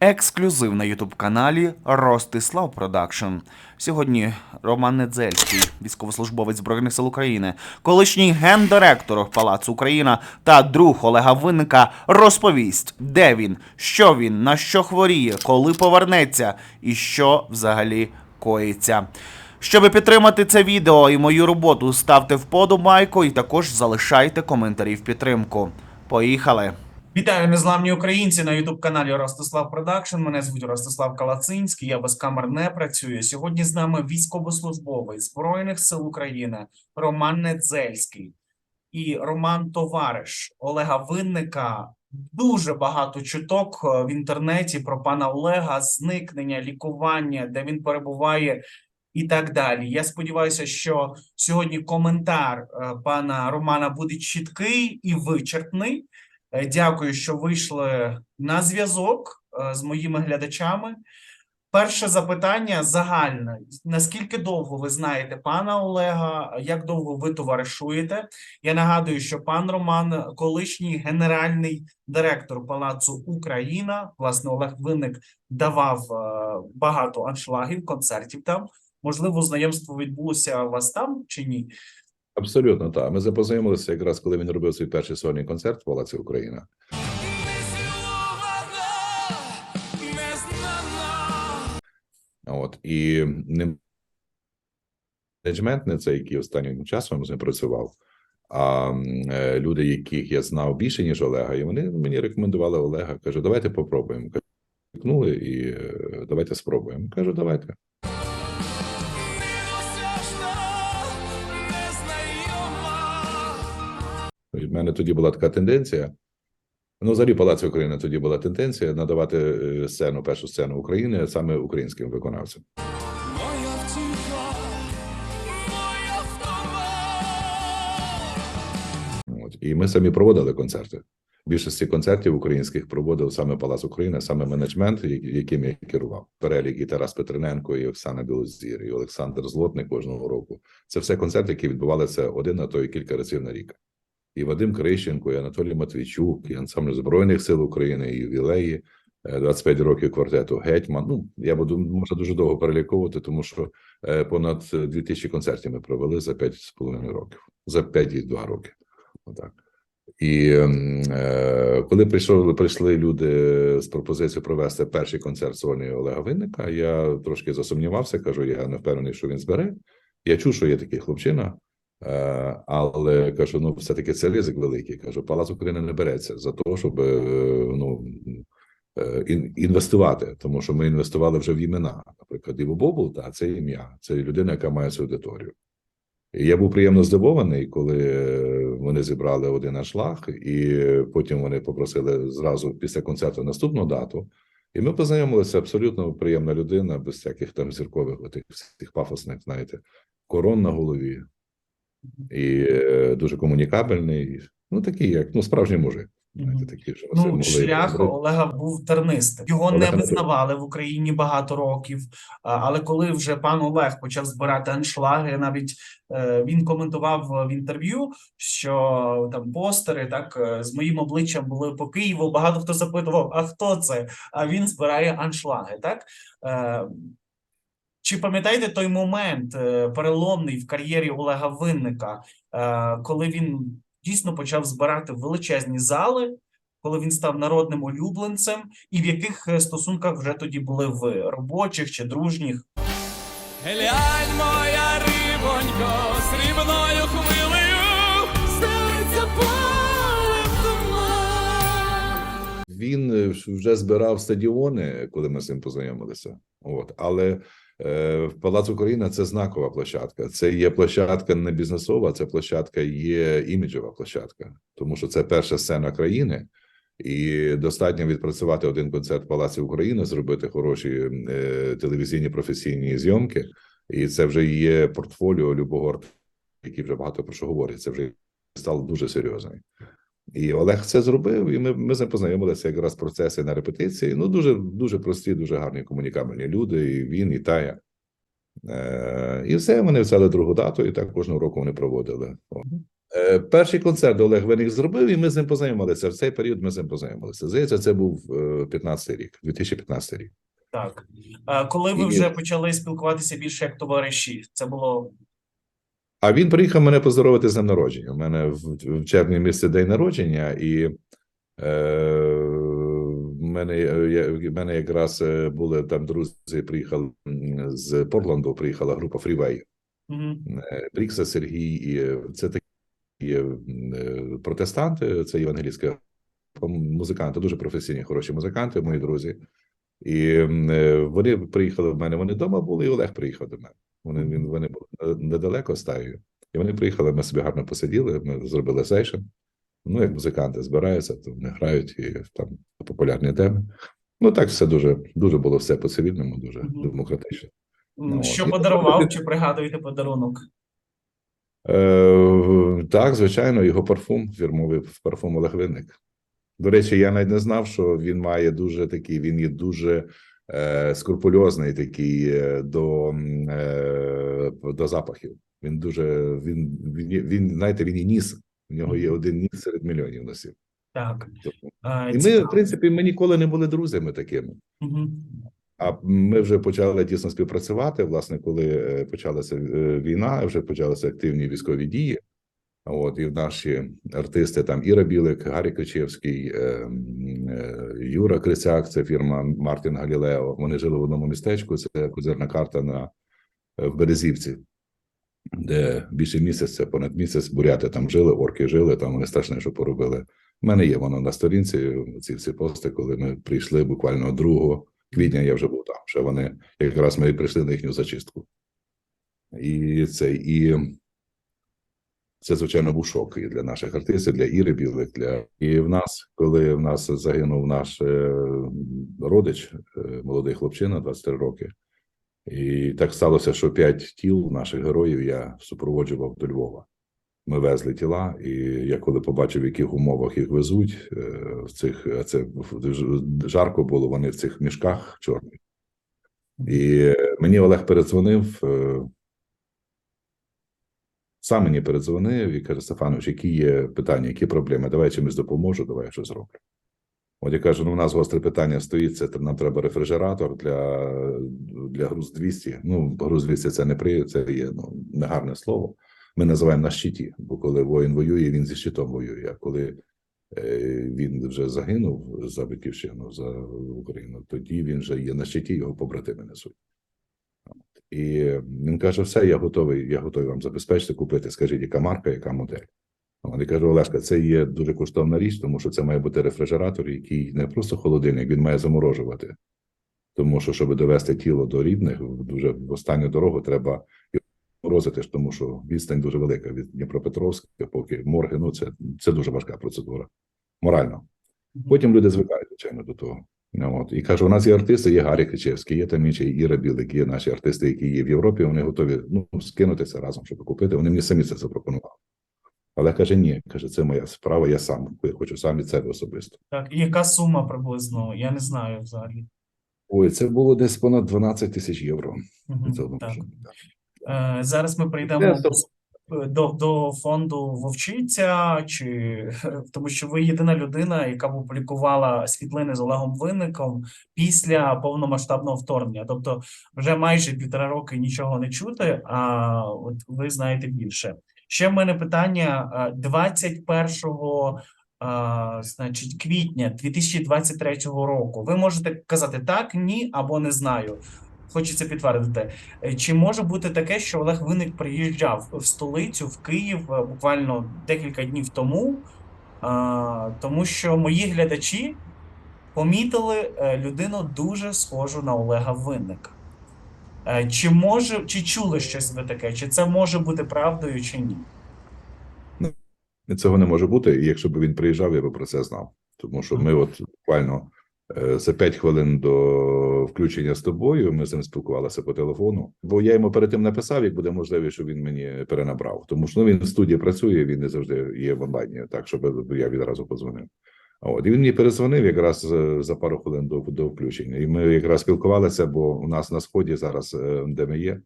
Ексклюзив на ютуб-каналі Ростислав Продакшн. Сьогодні Роман Недзельський, військовослужбовець Збройних сил України, колишній гендиректор Палацу Україна та друг Олега Винника розповість, де він, що він, на що хворіє, коли повернеться і що взагалі коїться. Щоб підтримати це відео і мою роботу, ставте вподобайку і також залишайте коментарі в підтримку. Поїхали! Вітаю незламні українці на youtube каналі Ростислав Продакшн. Мене звуть Ростислав Калацинський. Я без камер не працюю. Сьогодні з нами військовослужбовець Збройних сил України Роман Недзельський і Роман Товариш Олега Винника. Дуже багато чуток е, в інтернеті про пана Олега, зникнення, лікування, де він перебуває. І так далі. Я сподіваюся, що сьогодні коментар е, пана Романа буде чіткий і вичерпний. Е, Дякую, що вийшли на зв'язок е, з моїми глядачами. Перше запитання загальне: наскільки довго ви знаєте пана Олега? Як довго ви товаришуєте? Я нагадую, що пан Роман, колишній генеральний директор Палацу Україна, власне, Олег Винник давав е, багато аншлагів, концертів там. Можливо, знайомство відбулося у вас там чи ні? Абсолютно так. Ми запознайомилися якраз коли він робив свій перший сольний концерт в Палаці Україна. От і не менеджмент, не цей, який останнім часом з ним працював, а е, люди, яких я знав більше, ніж Олега, і вони мені рекомендували Олега. Кажу, давайте попробуємо. Кнули і е, давайте спробуємо. Кажу, давайте. В мене тоді була така тенденція. Ну, взагалі, Палаці України тоді була тенденція надавати е, сцену, першу сцену України саме українським виконавцям. От. І ми самі проводили концерти. Більшості концертів українських проводив саме Палац України, саме менеджмент, яким я керував. Перелік і Тарас Петрененко, і Оксана Білозір, і Олександр Злотник кожного року. Це все концерти, які відбувалися один, а то і кілька разів на рік. І Вадим Крищенко, і Анатолій Матвійчук, і ансамбль Збройних сил України, і ювілеї, е, 25 років квартету Гетьман. Ну, я буду можна дуже довго переліковувати, тому що е, понад 2000 концертів ми провели за 5,5 років, за 5,2 роки. Отак. І ем, е, коли прийшов, прийшли люди з пропозицією провести перший концерт сольний Олега Винника, я трошки засумнівався, кажу, я не впевнений, що він збере. Я чув, що є такий хлопчина, е, але кажу, ну все-таки це ризик великий. Кажу, Палац України не береться за того, щоб е, ну, е, інвестувати, тому що ми інвестували вже в імена. Наприклад, Іво Бобул, та це ім'я, це людина, яка має свою аудиторію. І я був приємно здивований, коли е, вони зібрали один аншлаг, і потім вони попросили зразу після концерту наступну дату. І ми познайомилися абсолютно приємна людина, без всяких там зіркових отих всіх пафосних, знаєте, корон на голові, і е, дуже комунікабельний. Ну, такий, як ну, справжній мужик. Знаєте, такі, Ну, могли шлях. Олега був тернистим. Його Олег не визнавали в Україні багато років. Але коли вже пан Олег почав збирати аншлаги, навіть е, він коментував в інтерв'ю, що там постери так е, з моїм обличчям були по Києву. Багато хто запитував, а хто це? А він збирає аншлаги. Так чи пам'ятаєте той момент е, переломний в кар'єрі Олега Винника, е, коли він дійсно почав збирати величезні зали? коли він став народним улюбленцем, і в яких е, стосунках вже тоді були ви робочих чи дружніх? Глянь, моя рибонько, срібною хвилею, серця. Він вже збирав стадіони, коли ми з ним познайомилися. От але в Палац Україна це знакова площадка. Це є площадка не бізнесова, це площадка є іміджова площадка, тому що це перша сцена країни. І достатньо відпрацювати один концерт Палаці України, зробити хороші е, телевізійні професійні зйомки, і це вже є портфоліо любого артиста, який вже багато про що говорить. Це вже стало дуже серйозним. І Олег це зробив, і ми, ми з ним познайомилися якраз процеси на репетиції. Ну, дуже, дуже прості, дуже гарні комунікабельні люди, і він, і Тая. Е, і все, вони взяли другу дату, і так кожного року вони проводили. Е, Перший концерт Олег Веник зробив, і ми з ним познайомилися. В цей період ми з ним познайомилися. Здається, це був 15-й рік, 2015 рік. Так. А коли ви І- вже почали спілкуватися більше як товариші? Це було А він приїхав мене поздоровити з днем народження. У мене в, в червні місяці день народження, і е, в мене, я, в мене якраз е, були там друзі, приїхали з Портланду, приїхала група. Мгм. Е, Брікса Сергій, і е, це такі е, е, протестанти, це євангелійські музиканти, дуже професійні, хороші музиканти, мої друзі. І е, вони приїхали в мене. Вони вдома були, і Олег приїхав до мене. Вони він вони були недалеко стаю. І вони приїхали. Ми собі гарно посиділи. Ми зробили сейшн. Ну, як музиканти збираються, то вони грають і там популярні теми. Ну так все дуже дуже було все по цивільному, дуже Мгм. демократично. М, Ну, Що от. подарував, чи пригадуєте подарунок? Е, так, звичайно, його парфум, фірмовий парфум Олег Винник. До речі, я навіть не знав, що він має дуже такий, він є дуже скрупульозний такий е, до, е, до запахів. Він дуже він, він, він, знаєте, він і ніс. У нього є один ніс серед мільйонів носів. Так. Тобто, А, І ми, в принципі, ми ніколи не були друзями такими. А ми вже почали тісно співпрацювати. Власне, коли е, почалася е, війна, вже почалися активні військові дії. От і наші артисти там Іра Білик, Гаррі Кричевський, е, е, Юра Крисяк, це фірма Мартін Галілео. Вони жили в одному містечку. Це козирна карта на е, в Березівці, де більше місяця, понад місяць буряти там жили, орки жили. Там вони страшне, що поробили. У мене є воно на сторінці. Ці всі пости, коли ми прийшли буквально 2 квітня. Я вже був там. Ще вони якраз ми прийшли на їхню зачистку. І це і це, звичайно, був шок і для наших артистів, для Іри Білик. Для і в нас, коли в нас загинув наш е, родич, е, молодий хлопчина, 23 роки. І так сталося, що п'ять тіл наших героїв я супроводжував до Львова. Ми везли тіла, і я коли побачив, в яких умовах їх везуть, е, в цих це жарко було, вони в цих мішках чорних. І мені Олег передзвонив. Сам мені передзвонив і каже: Стефанович, які є питання, які проблеми? Давай я чимось допоможу, давай я щось зроблю. От я кажу: ну, у нас гостре питання стоїть. Це нам треба рефрижератор для, для груз 200. Ну, груз 200 це не при це є ну, негарне слово. Ми називаємо на щиті, бо коли воїн воює, він зі щитом воює. А коли е, він вже загинув за батьківщину за Україну, тоді він вже є на щиті, його побратими несуть. І він каже: все, я готовий, я готовий вам забезпечити, купити. Скажіть, яка марка, яка модель. Я кажу, Олешка, це є дуже коштовна річ, тому що це має бути рефрижератор, який не просто холодильник, він має заморожувати. Тому що, щоб довести тіло до рідних, дуже в останню дорогу треба морозити, тому що відстань дуже велика від Дніпропетровська, поки морги, ну це, це дуже важка процедура. Морально. Потім люди звикають, звичайно, до того. Ну, От. І кажу, у нас є артисти, є Гаррі Кричевський, є там інші Іра Білик, є наші артисти, які є в Європі, вони готові ну, скинутися разом, щоб купити. Вони мені самі це запропонували. Але каже, ні, каже, це моя справа, я сам я хочу сам від себе особисто. Так, і яка сума приблизно? Я не знаю взагалі. Ой, це було десь понад 12 тисяч євро. Мгм, Це так. Е, Зараз ми прийдемо Це до, до фонду Вовчиця, чи тому що ви єдина людина, яка публікувала світлини з Олегом Винником після повномасштабного вторгнення. Тобто, вже майже півтора роки нічого не чути. А от ви знаєте більше. Ще в мене питання е, 21 а, значить, квітня 2023 року. Ви можете казати так, ні або не знаю. Хочеться підтвердити. Е, Чи може бути таке, що Олег Винник приїжджав в столицю, в Київ е, буквально декілька днів тому, тому що мої глядачі помітили е, людину дуже схожу на Олега Винника. Чи може, чи чули щось ви таке? Чи це може бути правдою, чи ні? Цього не може бути. І якщо б він приїжджав, я би про це знав. Тому що ми, от буквально за 5 хвилин до включення з тобою, ми з ним спілкувалися по телефону. Бо я йому перед тим написав, як буде можливість, щоб він мені перенабрав. Тому що ну, він в студії працює, він не завжди є в онлайні, так щоб я відразу подзвонив. От і він мені перезвонив якраз е, за пару хвилин до, до включення. І ми якраз спілкувалися, бо у нас на сході зараз, е, де ми є,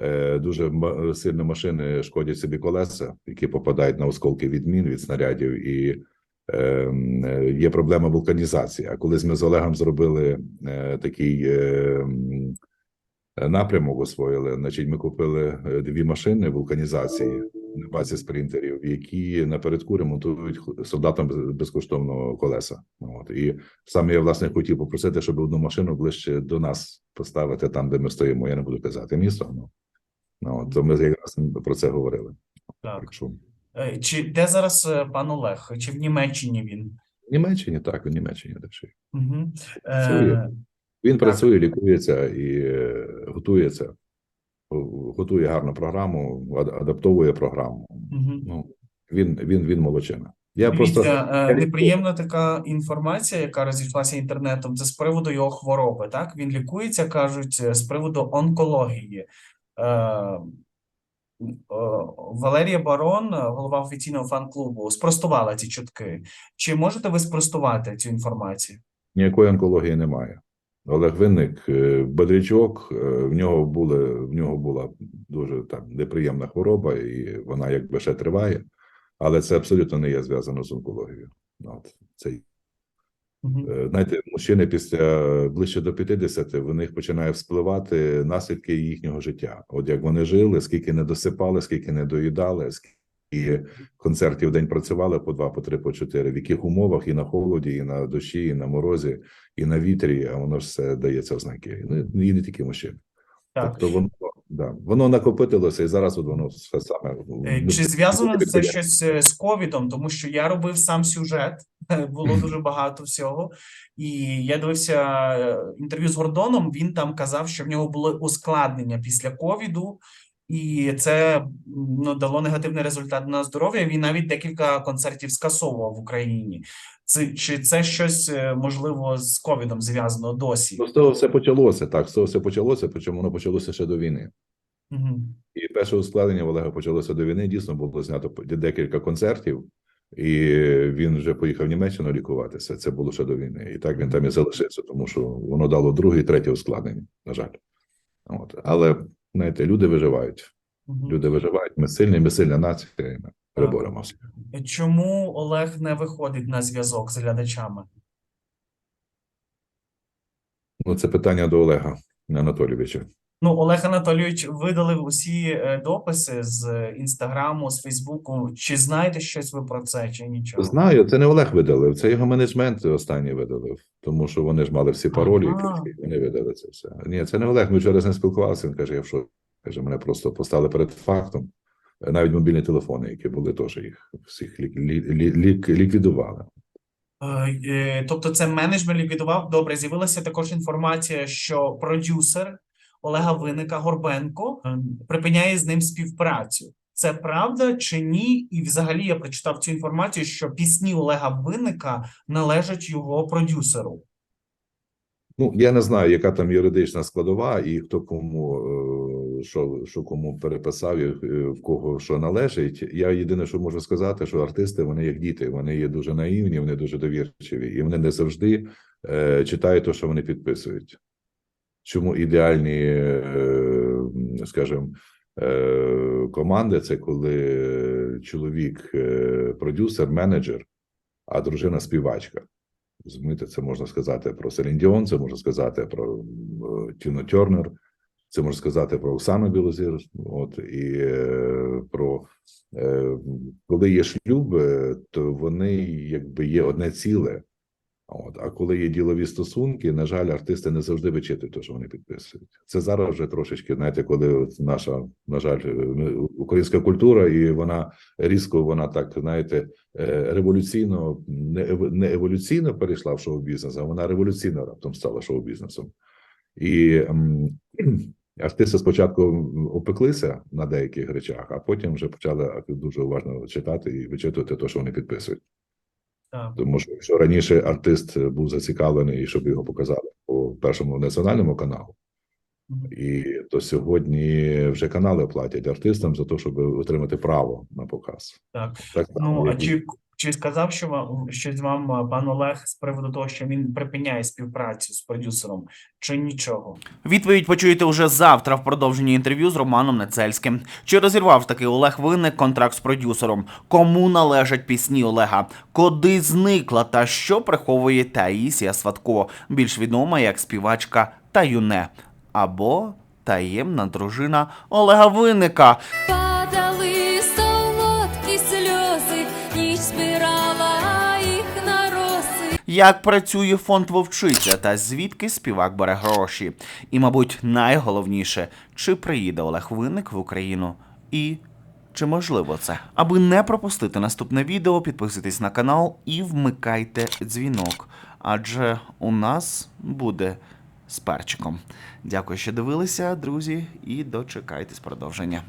Е, Дуже сильно машини шкодять собі колеса, які попадають на осколки від мін, від снарядів, і е, є проблема вулканізації. А колись ми з Олегом зробили е, такий е, напрямок, освоїли. Значить, ми купили е, дві машини вулканізації на базі спринтерів, які напередку ремонтують солдатам без- безкоштовно колеса. От і саме я власне хотів попросити, щоб одну машину ближче до нас поставити там, де ми стоїмо. Я не буду казати місто. Ну, ну то ми якраз про це говорили. Так. Якщо Е, Чи де зараз е, пан Олег? Чи в Німеччині він? в Німеччині, так, в Німеччині дешеві. Угу. Працює. Він Так. працює, лікується і е, готується, готує гарну програму, адаптовує програму. угу. Ну він він він молодчина. Я Дивіться, просто е, неприємна така інформація, яка розійшлася інтернетом. Це з приводу його хвороби. Так він лікується, кажуть, е, з приводу онкології. Е, Валерія Барон, е, голова офіційного фан-клубу, спростувала ці чутки. Чи можете ви спростувати цю інформацію? ніякої онкології немає. Олег Винник, е, бодрячок, е, в нього були в нього була дуже там неприємна хвороба, і вона якби ще триває, але це абсолютно не є зв'язано з онкологією. От це Знаєте, мужчини після ближче до 50, в них починає вспливати наслідки їхнього життя. От як вони жили, скільки не досипали, скільки не доїдали, скільки концертів в день працювали по два, по три, по чотири, в яких умовах і на холоді, і на дощі, і на морозі, і на вітрі, а воно ж все дається в знаки. Ну, і не тільки мужчини. Так. Тобто воно, да, воно накопитилося, і зараз от воно все саме. Е, Чи зв'язано це щось е, з ковідом? Тому що я робив сам сюжет, було дуже багато всього. І я дивився е, інтерв'ю з Гордоном. Він там казав, що в нього були ускладнення після ковіду, і це ну, дало негативний результат на здоров'я. Він навіть декілька концертів скасовував в Україні. Це чи це щось е, можливо з ковідом зв'язано досі? Ну, з того все почалося, так, з того все почалося, причому воно почалося ще до війни. Мгм. І перше ускладнення в Олега почалося до війни. Дійсно було знято декілька концертів, і він вже поїхав в Німеччину лікуватися. Це було ще до війни. І так він там і залишився, тому що воно дало друге і третє ускладнення, на жаль. От. Але знаєте, люди виживають. Люди виживають. Ми сильні, ми сильна нація, і ми переборемося. Чому Олег не виходить на зв'язок з глядачами? Ну, це питання до Олега Анатолійовича. Ну, Олег Анатолійович видалив усі е, дописи з інстаграму, з Фейсбуку. Чи знаєте щось ви про це, чи нічого? Знаю, це не Олег видалив, це його менеджмент останній видалив, тому що вони ж мали всі паролі, Ага. і вони видали це все. Ні, це не Олег. Ми вчора з ним спілкувалися. Він каже, я в шоці. Каже, мене просто поставили перед фактом. Навіть мобільні телефони, які були, теж їх всіх лік, лі- лі- лік- ліквідували. Е, е, Тобто, це менеджмент ліквідував. Добре, з'явилася також інформація, що продюсер Олега Винника Горбенко е, припиняє з ним співпрацю. Це правда чи ні? І взагалі я прочитав цю інформацію, що пісні Олега Винника належать його продюсеру. Ну я не знаю, яка там юридична складова, і хто кому е, що, що кому переписав, і е, в кого що належить. Я єдине, що можу сказати, що артисти вони як діти, вони є дуже наївні, вони дуже довірчиві, і вони не завжди читають те, що вони підписують. Чому ідеальні, е, скажімо, е, команди це коли чоловік е, продюсер, менеджер, а дружина співачка. Розумієте, це можна сказати про Селін Діон, це можна сказати про Тіну Тернер, це можна сказати про Оксану Білозір. От і про коли є шлюб, то вони якби є одне ціле. От, а коли є ділові стосунки, на жаль, артисти не завжди вичитують те, що вони підписують. Це зараз вже трошечки, знаєте, коли наша, на жаль, е, українська культура, і вона різко, вона так, знаєте, е, революційно, не еволюційно перейшла в шоу-бізнес, а вона революційно раптом стала шоу-бізнесом. І артисти спочатку опеклися на деяких речах, а потім вже почали дуже уважно читати і вичитувати те, що вони підписують. Так. Тому що якщо раніше артист був зацікавлений, щоб його показали по першому національному каналу, і то сьогодні вже канали платять артистам за те, щоб отримати право на показ. Так. Так Ну, а чи, Чи сказав, що вам щось вам е, пан Олег з приводу того, що він припиняє співпрацю з продюсером, чи нічого? Відповідь почуєте уже завтра в продовженні інтерв'ю з Романом Нецельським. Чи розірвав таки Олег Винник контракт з продюсером? Кому належать пісні Олега? Куди зникла та що приховує Таїсія Сватко, більш відома як співачка Таюне або таємна дружина Олега Винника? Збирала їх на роси. Як працює фонд Вовчиця та звідки співак бере гроші? І, мабуть, найголовніше, чи приїде Олег Винник в Україну і чи можливо це? Аби не пропустити наступне відео, підписуйтесь на канал і вмикайте дзвінок. Адже у нас буде з перчиком. Дякую, що дивилися, друзі, і дочекайтесь продовження.